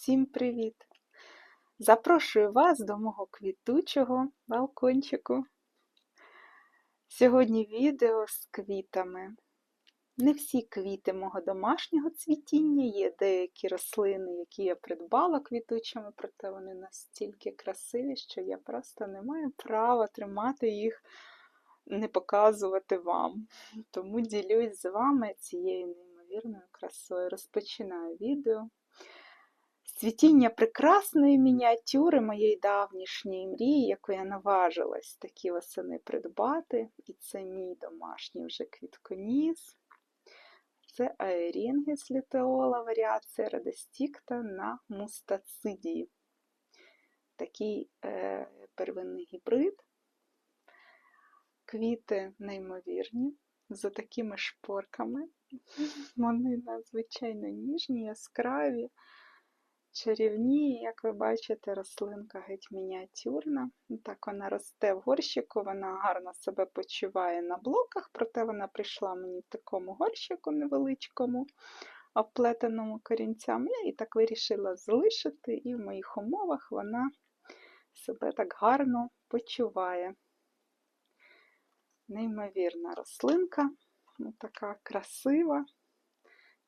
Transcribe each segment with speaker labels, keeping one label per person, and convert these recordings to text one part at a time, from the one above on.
Speaker 1: Всім привіт! Запрошую вас до мого квітучого балкончику. Сьогодні відео з квітами. Не всі квіти мого домашнього цвітіння, є деякі рослини, які я придбала квітучими, проте вони настільки красиві, що я просто не маю права тримати їх, не показувати вам. Тому ділюсь з вами цією неймовірною красою. Розпочинаю відео. Цвітіння прекрасної мініатюри моєї давнішньої мрії, яку я наважилась такі восени придбати. І це мій домашній вже квітконіс. Це аерінгіс літеола варіація радостікта на мустацидії. Такий е, первинний гібрид. Квіти неймовірні, за такими шпорками. Вони надзвичайно ніжні, яскраві. Чарівні, як ви бачите, рослинка геть мініатюрна. Так вона росте в горщику, вона гарно себе почуває на блоках, проте вона прийшла мені в такому горщику невеличкому, обплетеному корінцями. Я її так вирішила залишити, і в моїх умовах вона себе так гарно почуває. Неймовірна рослинка, ну, така красива,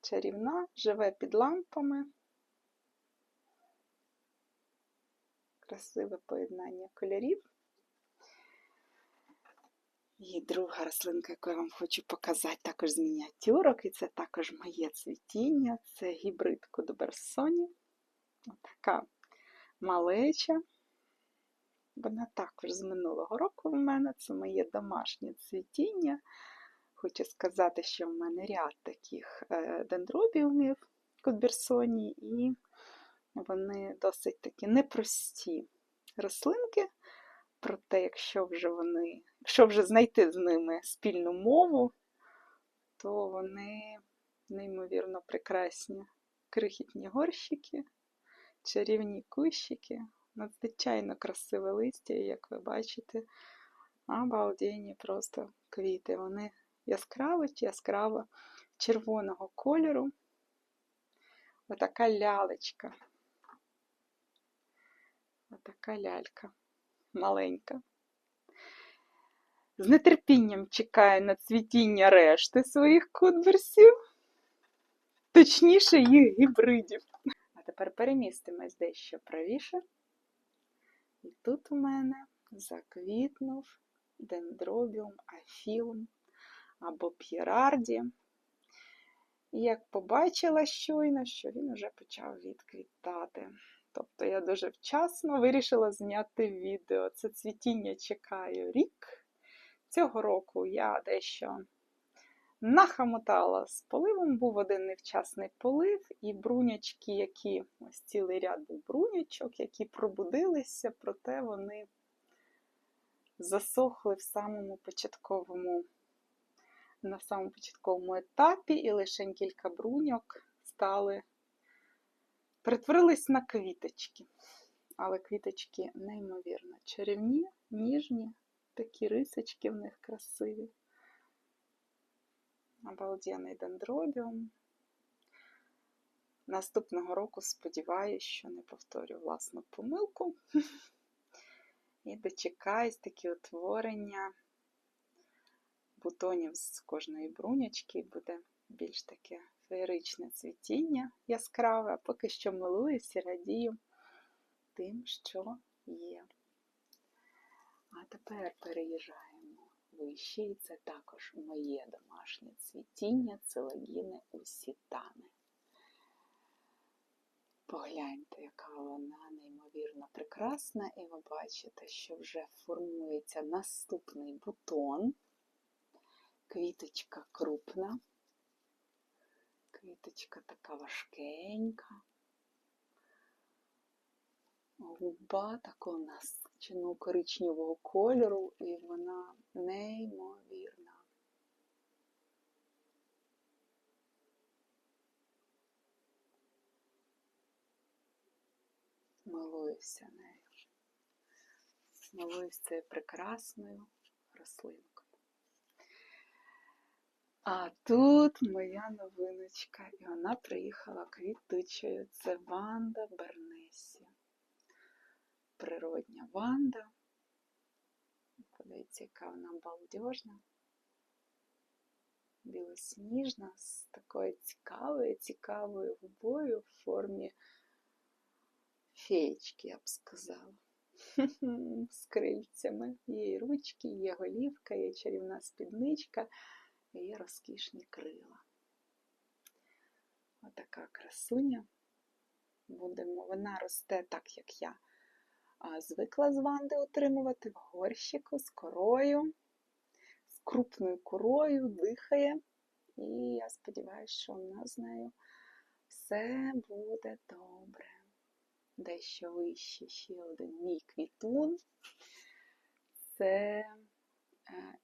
Speaker 1: чарівна, живе під лампами. Красиве поєднання кольорів. І друга рослинка, яку я вам хочу показати, також з мініатюрок, і це також моє цвітіння, це гібрид Кудберсоні. Така малеча. Вона також з минулого року в мене, це моє домашнє цвітіння. Хочу сказати, що в мене ряд таких е, дендробіумів Кудберсоні, і вони досить такі непрості рослинки, проте, якщо вже вони, якщо вже знайти з ними спільну мову, то вони неймовірно прекрасні. Крихітні горщики, чарівні кущики, надзвичайно красиве листя, як ви бачите, обалденні просто квіти. Вони яскраві, яскраво червоного кольору. Отака лялечка. Отака лялька маленька. З нетерпінням чекаю на цвітіння решти своїх кудверсів, точніше, їх гібридів. А тепер перемістимось дещо правіше. І тут у мене заквітнув дендробіум, афілум або п'єрарді. І як побачила щойно, що він уже почав відквітати. Тобто я дуже вчасно вирішила зняти відео. Це цвітіння чекаю рік. Цього року я дещо нахамотала з поливом, був один невчасний полив, і брунячки, які ось цілий ряд був брунячок, які пробудилися, проте вони засохли в самому початковому, на самому початковому етапі, і лише кілька бруньок стали перетворились на квіточки. Але квіточки неймовірно чарівні, ніжні, такі рисочки в них красиві. Обалденний дендробіум. Наступного року сподіваюся, що не повторю власну помилку. І дочекаюсь такі утворення бутонів з кожної брунячки буде більш таке феєричне цвітіння яскраве, а поки що милуюсь і радію тим, що є. А тепер переїжджаємо вище, і це також моє домашнє цвітіння целогіни усітани. Погляньте, яка вона неймовірно прекрасна, і ви бачите, що вже формується наступний бутон, квіточка крупна. Квіточка така важкенька. Губа такого насиченого коричневого кольору, і вона неймовірна. Милуюся нею. Милуюсь цією прекрасною рослинкою. А тут моя новиночка, і вона приїхала квітучою. Це Ванда Бернесі. Природня Ванда. Подивіться, яка вона балдежна. Білосніжна, з такою цікавою, цікавою губою в формі феєчки, я б сказала. З крильцями. Є і ручки, є голівка, є чарівна спідничка, і розкішні крила. Отака красуня. Будемо, вона росте так, як я звикла з Ванди отримувати в горщику з корою, з крупною корою, дихає. І я сподіваюся, що в нас з нею все буде добре. Дещо вище ще один мій квітун. Це е,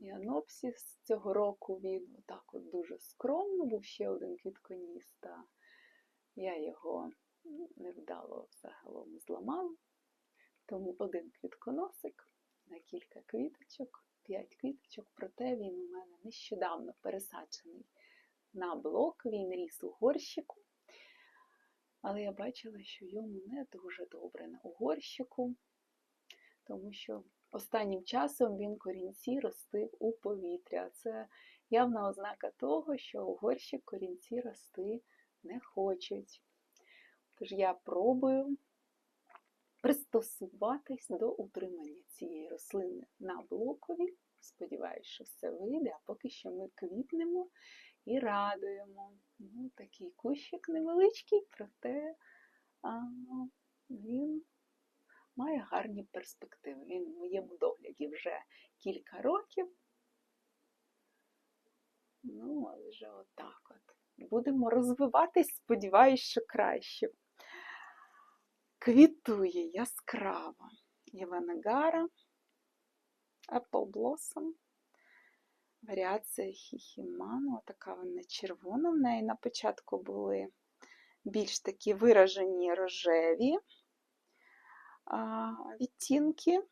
Speaker 1: Іанопсіс. Цього року він отак от дуже скромно, був ще один квітконіс, та я його невдало загалом зламала. Тому один квітконосик на кілька квіточок, п'ять квіточок, проте він у мене нещодавно пересаджений на блок, він ріс у горщику. Але я бачила, що йому не дуже добре на угорщику, тому що останнім часом він корінці ростив у повітря. Це явна ознака того, що у горщик корінці рости не хочуть. Тож я пробую пристосуватись до утримання цієї рослини на блокові. Сподіваюсь, що все вийде, а поки що ми квітнемо і радуємо. Ну, Такий кущик невеличкий, проте а, він має гарні перспективи. Він в моєму догляді вже кілька років. Ну, але вже отак от. Будемо розвиватись, сподіваюсь, що краще. Квітує яскраво Єванагара, Apple Blossom. Варіація хіхіману, така вона червона. В неї на початку були більш такі виражені рожеві відтінки.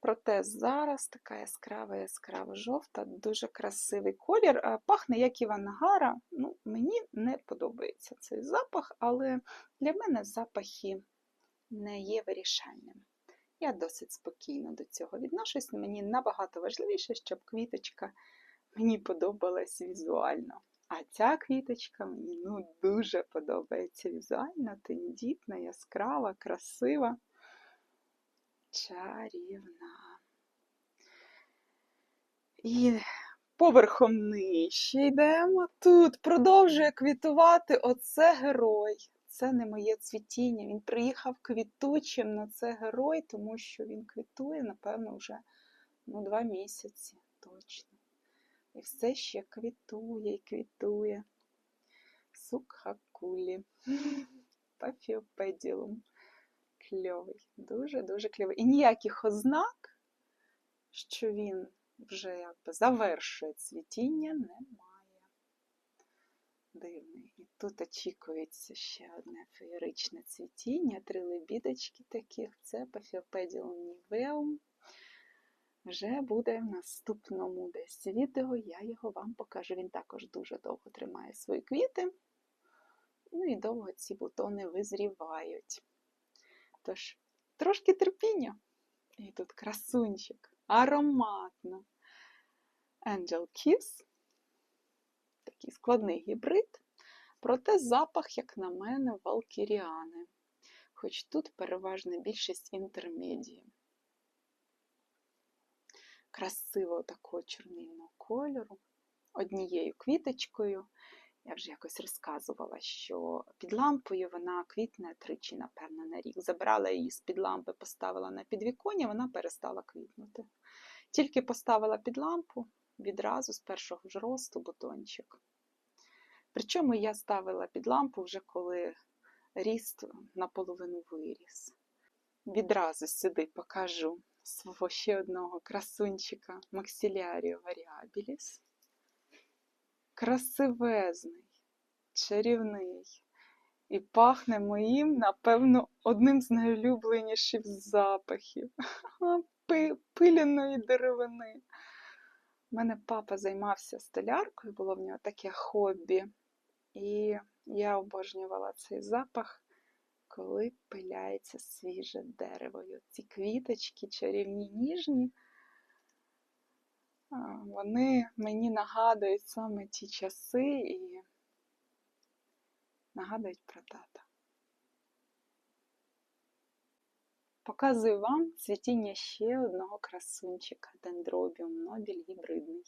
Speaker 1: Проте зараз така яскрава, яскрава жовта, дуже красивий колір. Пахне, як Іванагара. Ну, Мені не подобається цей запах, але для мене запахи не є вирішальним. Я досить спокійно до цього відношусь. Мені набагато важливіше, щоб квіточка мені подобалась візуально. А ця квіточка мені ну, дуже подобається візуально, тендітна, яскрава, красива, чарівна. І поверхом нижче йдемо. Тут продовжує квітувати оце герой це не моє цвітіння. Він приїхав квітучим на це герой, тому що він квітує, напевно, вже ну, два місяці точно. І все ще квітує і квітує. Сукхакулі. Пафіопеділум. Кльовий, дуже-дуже кльовий. І ніяких ознак, що він вже якби завершує цвітіння, немає дивний. І тут очікується ще одне феєричне цвітіння, три лебідочки таких, це Пафіопедіум нівеум. Вже буде в наступному десь відео, я його вам покажу. Він також дуже довго тримає свої квіти. Ну і довго ці бутони визрівають. Тож, трошки терпіння. І тут красунчик, ароматно. Angel Kiss такий складний гібрид, проте запах, як на мене, валкіріани, хоч тут переважна більшість інтермедії. Красиво такого чорнильного кольору, однією квіточкою. Я вже якось розказувала, що під лампою вона квітне тричі, напевно, на рік. Забрала її з-під лампи, поставила на підвіконня, вона перестала квітнути. Тільки поставила під лампу, відразу з першого ж росту бутончик. Причому я ставила під лампу вже коли ріст наполовину виріс. Відразу сюди покажу свого ще одного красунчика Максилярію Варіабіліс. Красивезний, чарівний. І пахне моїм, напевно, одним з найулюбленіших запахів. пиляної деревини. У мене папа займався столяркою, було в нього таке хобі. І я обожнювала цей запах, коли пиляється свіже дерево. І ці квіточки, чарівні, ніжні, вони мені нагадують саме ті часи і нагадують про тата. Показую вам цвітіння ще одного красунчика дендробіум нобіль гібридний.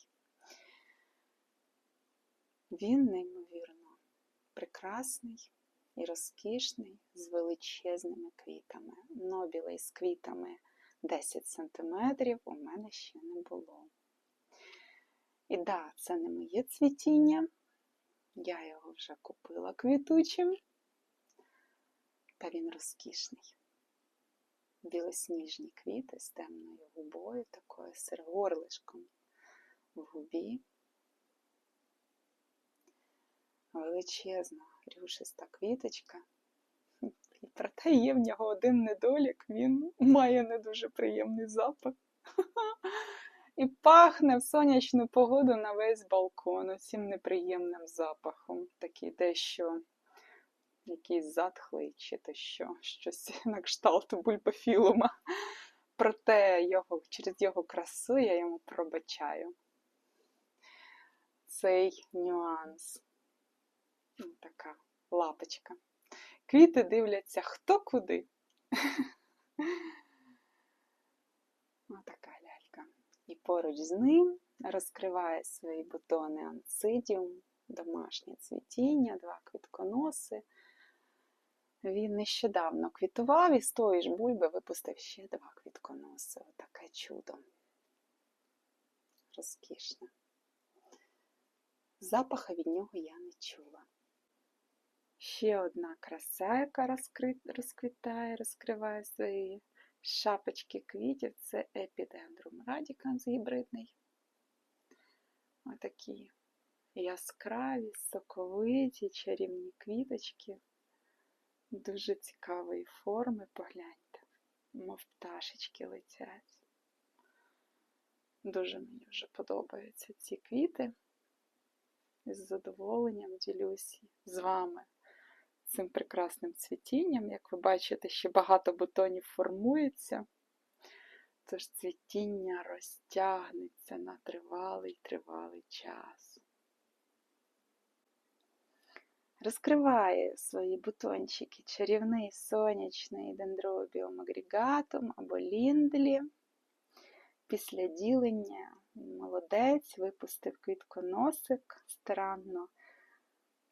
Speaker 1: Він неймовірно прекрасний і розкішний з величезними квітами. Нобілей з квітами 10 см у мене ще не було. І да, це не моє цвітіння. Я його вже купила квітучим, та він розкішний. Білосніжні квіти з темною губою, такою сиргорлишком в губі. Величезна рюшиста квіточка. І проте є в нього один недолік, він має не дуже приємний запах. І пахне в сонячну погоду на весь балкон цим неприємним запахом. Такий дещо якийсь затхлий чи то що, щось на кшталт бульбофілума. Проте його, через його красу я йому пробачаю цей нюанс. Ось така лапочка. Квіти дивляться хто куди. Отака лялька. І поруч з ним розкриває свої бутони анцидіум, домашнє цвітіння, два квітконоси. Він нещодавно квітував і з тої ж бульби випустив ще два квітконоси. Отаке чудо. Розкішне. Запаха від нього я не чула. Ще одна краса, яка розквітає, розкриває свої шапочки квітів, це епідендрум радіканс гібридний. Отакі яскраві, соковиті, чарівні квіточки. Дуже цікавої форми, погляньте, мов пташечки летять. Дуже мені вже подобаються ці квіти. З задоволенням ділюся з вами цим прекрасним цвітінням. Як ви бачите, ще багато бутонів формується, тож цвітіння розтягнеться на тривалий тривалий час. Розкриває свої бутончики чарівний сонячний дендробіум агрегатум або ліндлі. Після ділення молодець випустив квітконосик старанно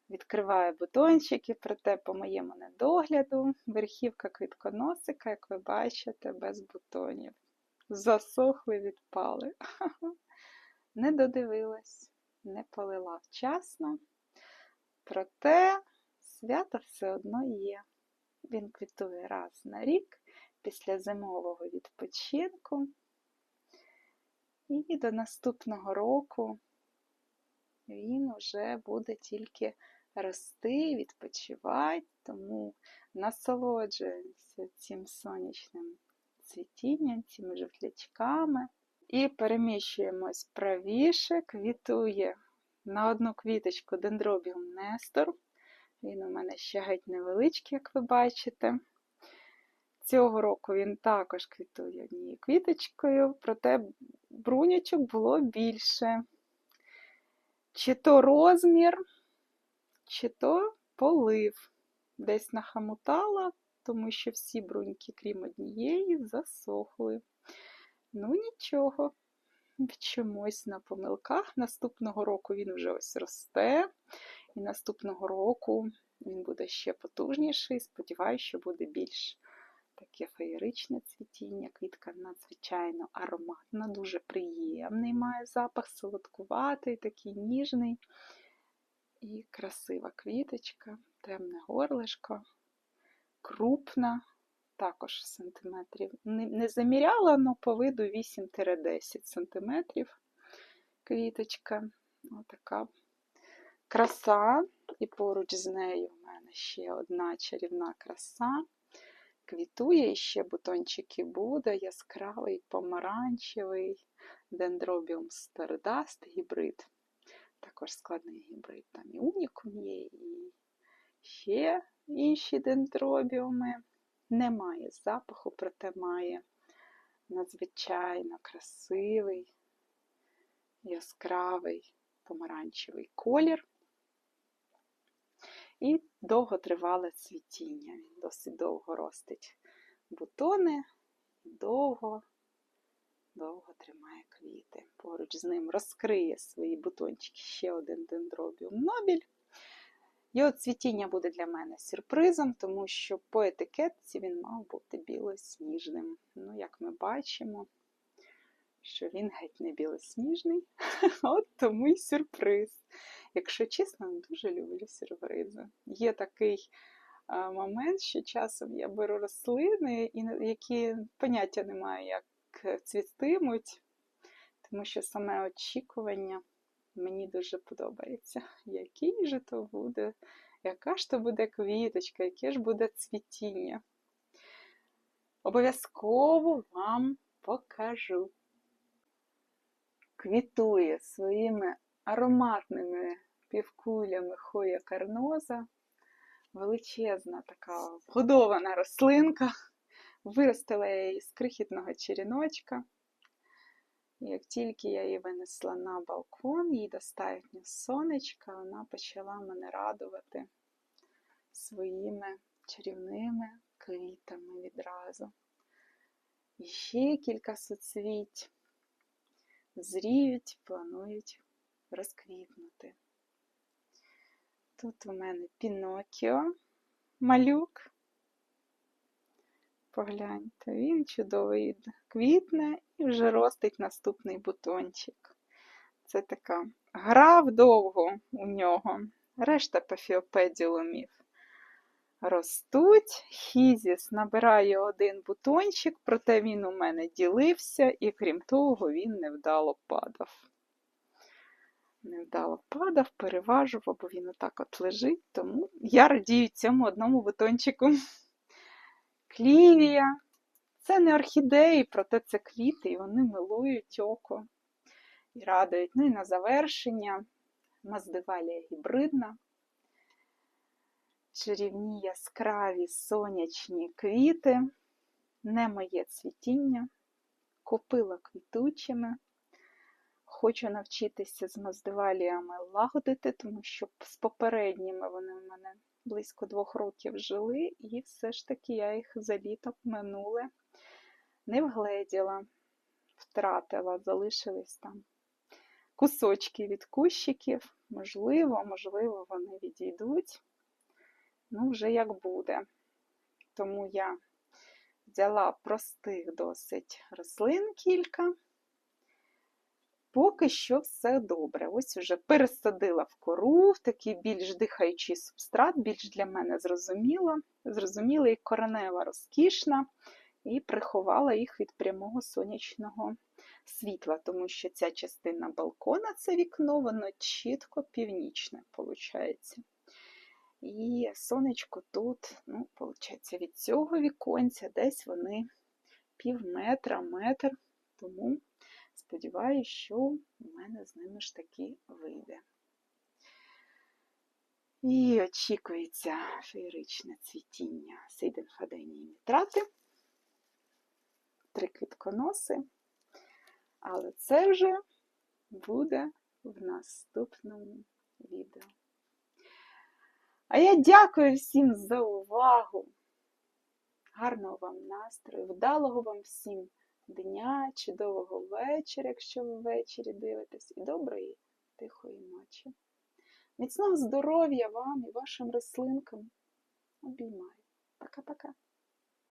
Speaker 1: відкриває бутончики, проте, по моєму недогляду, верхівка квітконосика, як ви бачите, без бутонів. Засохли, відпали. Не додивилась, не полила вчасно. Проте свято все одно є. Він квітує раз на рік після зимового відпочинку. І до наступного року він вже буде тільки рости, відпочивати, тому насолоджуємося цим сонячним цвітінням, цими жовтлячками. І переміщуємось правіше, квітує на одну квіточку дендробіум Нестор. Він у мене ще геть невеличкий, як ви бачите. Цього року він також квітує однією квіточкою, проте брунячок було більше. Чи то розмір, чи то полив. Десь нахамутала, тому що всі бруньки, крім однієї, засохли. Ну, нічого, вчимось на помилках. Наступного року він вже ось росте, і наступного року він буде ще потужніший. Сподіваюся, що буде більш таке феєричне цвітіння. Квітка надзвичайно ароматна, дуже приємний, має запах солодкуватий, такий ніжний. І красива квіточка, темне горлишко, крупна, також сантиметрів. Не, не заміряла, але по виду 8-10 сантиметрів квіточка. Отака краса. І поруч з нею в мене ще одна чарівна краса. квітує, і ще бутончики буде, яскравий, помаранчевий, дендробіум стародаст гібрид. Також складний гібрид. Там і унікум є, і ще інші дендробіуми. Немає запаху, проте має надзвичайно красивий, яскравий помаранчевий колір. І довготривале цвітіння. Він досить довго ростить бутони довго, довго тримає квіти. Поруч з ним розкриє свої бутончики ще один дендробіум Нобіль. Його цвітіння буде для мене сюрпризом, тому що по етикетці він мав бути білосніжним. Ну, як ми бачимо, що він геть не білосніжний, от тому й сюрприз. Якщо чесно, дуже люблю сюрпризи. Є такий момент, що часом я беру рослини, які поняття не маю, як цвітимуть, тому що саме очікування мені дуже подобається. Який же то буде, яка ж то буде квіточка, яке ж буде цвітіння. Обов'язково вам покажу. Квітує своїми ароматними півкулями хоя карноза, величезна така вгодована рослинка. Виростила я її з крихітного черіночка. Як тільки я її винесла на балкон, їй достатньо сонечка, вона почала мене радувати своїми чарівними квітами відразу. І ще кілька соцвіть зріють, планують розквітнути. Тут у мене Пінокіо, малюк. Погляньте, він чудовий квітне і вже ростить наступний бутончик. Це така гра вдовго у нього. Решта пафіопеділумів ростуть. Хізіс набирає один бутончик, проте він у мене ділився, і крім того, він невдало падав. Невдало падав, переважував, бо він отак от лежить, тому я радію цьому одному бутончику. Клівія. Це не орхідеї, проте це квіти, і вони милують око і радують. Ну і на завершення маздивалія гібридна. Чарівні яскраві сонячні квіти, не моє цвітіння, купила квітучими. Хочу навчитися з маздиваліями лагодити, тому що з попередніми вони в мене близько двох років жили, і все ж таки я їх за літо минуле не вгледіла, втратила, залишились там кусочки від кущиків. Можливо, можливо, вони відійдуть. Ну, вже як буде. Тому я взяла простих досить рослин кілька. Поки що все добре. Ось вже пересадила в кору, в такий більш дихаючий субстрат, більш для мене зрозуміло. Зрозуміла і коренева розкішна, і приховала їх від прямого сонячного світла, тому що ця частина балкона, це вікно, воно чітко північне, виходить. І сонечко тут, ну, виходить, від цього віконця десь вони пів метра, метр, тому сподіваюся, що у мене з ними ж таки вийде. І очікується феєричне цвітіння сейденфаденії нітрати, три квітконоси, але це вже буде в наступному відео. А я дякую всім за увагу. Гарного вам настрою, вдалого вам всім дня, чудового вечора, якщо ви ввечері дивитесь, і доброї, тихої ночі. Міцного здоров'я вам і вашим рослинкам. Обіймаю. Пока-пока.